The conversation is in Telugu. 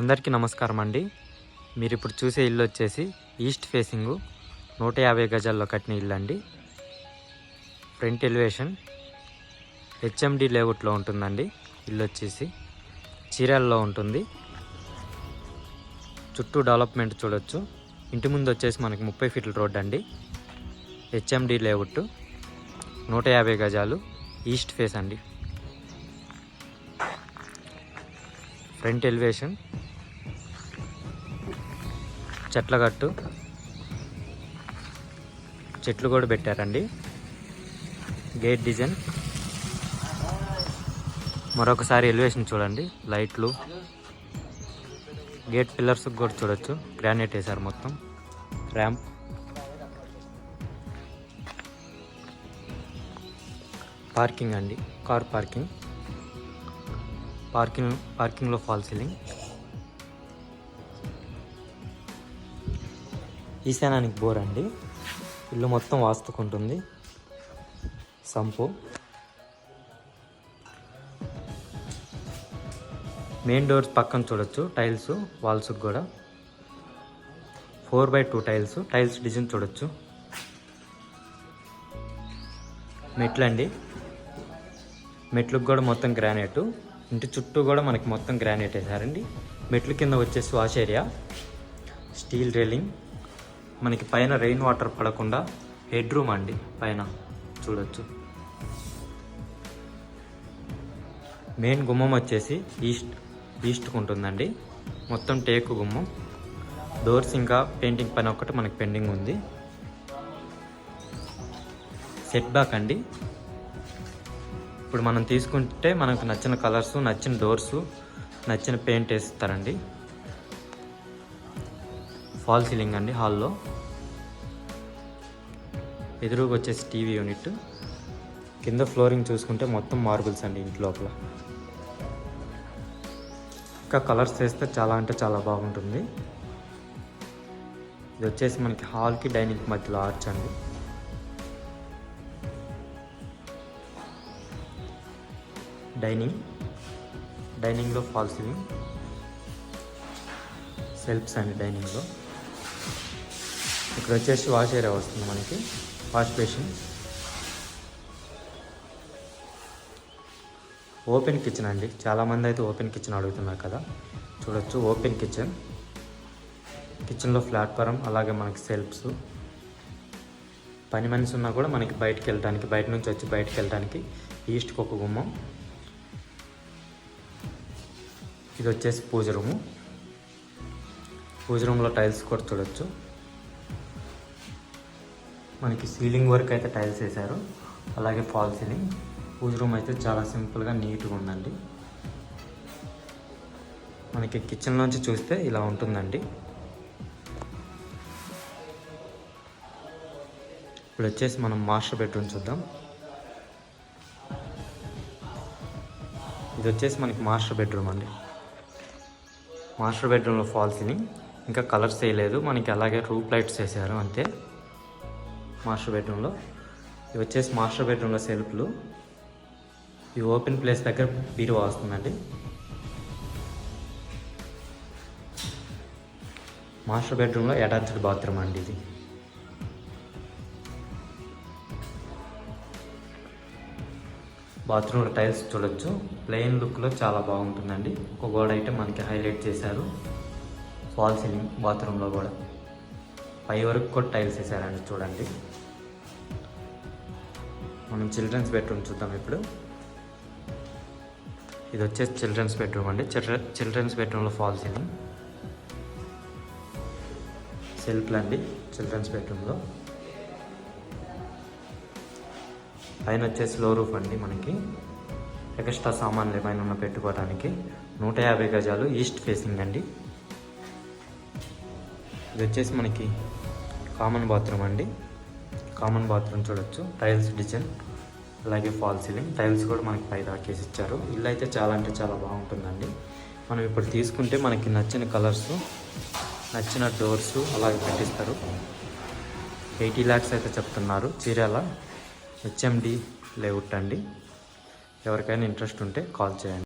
అందరికీ నమస్కారం అండి. మీరు ఇప్పుడు చూసే ఇల్లు వచ్చేసి ఈస్ట్ ఫేసింగ్ నూట యాభై గజాల్లో కట్టిన ఇల్లు అండి ఫ్రంట్ ఎలివేషన్ హెచ్ఎండి లేఅవుట్లో ఉంటుందండి. ఇల్లు వచ్చేసి చీరాల్లో ఉంటుంది. చుట్టూ డెవలప్మెంట్ చూడొచ్చు. ఇంటి ముందు వచ్చేసి మనకి ముప్పై ఫీట్ల రోడ్ అండి. హెచ్ఎండి లేఅవుట్ నూట యాభై గజాలు ఈస్ట్ ఫేస్ అండి. ఫ్రంట్ ఎలివేషన్ చెట్ల గట్టు చెట్లు కూడా పెట్టారండి. Gate design. మరొకసారి ఎలివేషన్ చూడండి. లైట్లు. గేట్ పిల్లర్స్ కూడా చూడొచ్చు. గ్రానైట్ వేశారు మొత్తం. ర్యాంప్. పార్కింగ్ అండి. Car parking. పార్కింగ్ పార్కింగ్లో ఫాల్ సీలింగ్. ఈశానానికి బోర్ అండి ఇల్లు మొత్తం వాస్తుకుంటుంది. సంపు. మెయిన్ డోర్స్ పక్కన చూడొచ్చు. టైల్స్ వాల్స్ కూడా. Four by two tiles. Tiles design చూడొచ్చు. మెట్లండి. మెట్లకు కూడా మొత్తం గ్రానైట్. ఇంటి చుట్టూ కూడా మనకి మొత్తం గ్రానైట్ వేసారండి మెట్లు కింద వచ్చేసి వాష్ ఏరియా. స్టీల్ రైలింగ్ మనకి పైన రెయిన్ వాటర్ పడకుండా హెడ్ రూమ్ అండి పైన. చూడొచ్చు. మెయిన్ గుమ్మం వచ్చేసి ఈస్ట్ ఈస్ట్కు ఉంటుందండి. మొత్తం టేకు గుమ్మం. డోర్స్ ఇంకా పెయింటింగ్ పని ఒకటి మనకి పెండింగ్ ఉంది. సెట్ బ్యాక్ అండి. ఇప్పుడు మనం తీసుకుంటే మనకు నచ్చిన కలర్స్ నచ్చిన డోర్స్ నచ్చిన పెయింట్ వేస్తారండి. ఫాల్ సీలింగ్ అండి హాల్లో. ఎదురుగా వచ్చేసి టీవీ యూనిట్. కింద ఫ్లోరింగ్ చూసుకుంటే మొత్తం మార్బుల్స్ అండి ఇంటి లోపల. ఇంకా కలర్స్ వేస్తే చాలా అంటే చాలా బాగుంటుంది. ఇది వచ్చేసి మనకి హాల్కి డైనింగ్ మధ్యలో ఆర్చ్ అండి. డైనింగ్. డైనింగ్లో ఫాల్ సీలింగ్. సెల్ఫ్స్ అండి డైనింగ్లో. ఇక్కడ వచ్చేసి వాష్ ఏరియా వస్తుంది మనకి. Wash basin. ఓపెన్ కిచెన్ అండి. చాలామంది అయితే ఓపెన్ కిచెన్ అడుగుతున్నారు కదా. చూడొచ్చు ఓపెన్ కిచెన్. కిచెన్లో ప్లాట్ఫారం అలాగే మనకి సెల్ఫ్స్. పని మనిషి ఉన్నా కూడా మనకి బయటకు వెళ్ళడానికి బయట నుంచి వచ్చి బయటకు వెళ్ళడానికి ఈస్ట్కి ఒక గుమ్మం. ఇది వచ్చేసి పూజ రూము. పూజ రూమ్లో టైల్స్ కూడా చూడొచ్చు. మనకి సీలింగ్ వర్క్ అయితే టైల్స్ వేశారు. అలాగే ఫాల్ సీలింగ్ పూజ రూమ్ అయితే చాలా సింపుల్గా నీట్గా ఉందండి. మనకి కిచెన్లోంచి చూస్తే ఇలా ఉంటుందండి. ఇప్పుడు వచ్చేసి మనం మాస్టర్ బెడ్రూమ్ చూద్దాం. ఇది వచ్చేసి మనకి మాస్టర్ బెడ్రూమ్ అండి. మాస్టర్ బెడ్రూమ్లో ఫాల్ సీలింగ్ ఇంకా కలర్స్ వేయలేదు. మనకి అలాగే రూప్ లైట్స్ వేసారు అంతే. మాస్టర్ బెడ్రూమ్లో. ఇవి వచ్చేసి మాస్టర్ బెడ్రూమ్లో సెల్ఫ్లు. ఈ ఓపెన్ ప్లేస్ దగ్గర బీరువా వస్తుందండి. మాస్టర్ బెడ్రూమ్లో అటాచ్డ్ బాత్రూమ్ అండి ఇది. బాత్రూంలో టైల్స్ చూడొచ్చు. ప్లెయిన్ లుక్లో చాలా బాగుంటుందండి. ఒక గోడ అయితే మనకి హైలైట్ చేశారు. ఫాల్ సీలింగ్ బాత్రూంలో కూడా. పై వరకు కూడా టైల్స్ వేసారండి చూడండి. మనం చిల్డ్రన్స్ బెడ్రూమ్ చూద్దాం ఇప్పుడు. ఇది వచ్చేసి చిల్డ్రన్స్ బెడ్రూమ్ అండి. చిల్డ్రన్ చిల్డ్రన్స్ బెడ్రూమ్లో ఫాల్స్ ఇది. సెల్ఫ్లు అండి చిల్డ్రన్స్ బెడ్రూమ్లో. పైన వచ్చేసి లో రూఫ్ అండి మనకి. ఎక్స్ట్రా సామాన్లు ఏమైనా ఉన్న పెట్టుకోవడానికి నూట యాభై గజాలు ఈస్ట్ ఫేసింగ్ అండి. ఇది వచ్చేసి మనకి కామన్ బాత్రూమ్ అండి. కామన్ బాత్రూమ్ చూడొచ్చు. టైల్స్ డిజైన్ అలాగే ఫాల్ సీలింగ్ టైల్స్ కూడా మనకి పై దాకేసి ఇచ్చారు ఇల్లు అయితే చాలా అంటే చాలా బాగుంటుందండి. మనం ఇప్పుడు తీసుకుంటే మనకి నచ్చిన కలర్స్ నచ్చిన డోర్స్ అలాగే పెట్టిస్తారు. ఎయిటీ ల్యాక్స్ అయితే చెప్తున్నారు. చీరాల హెచ్ఎండి లేఅవుట్ అండి. ఎవరికైనా ఇంట్రెస్ట్ ఉంటే కాల్ చేయండి.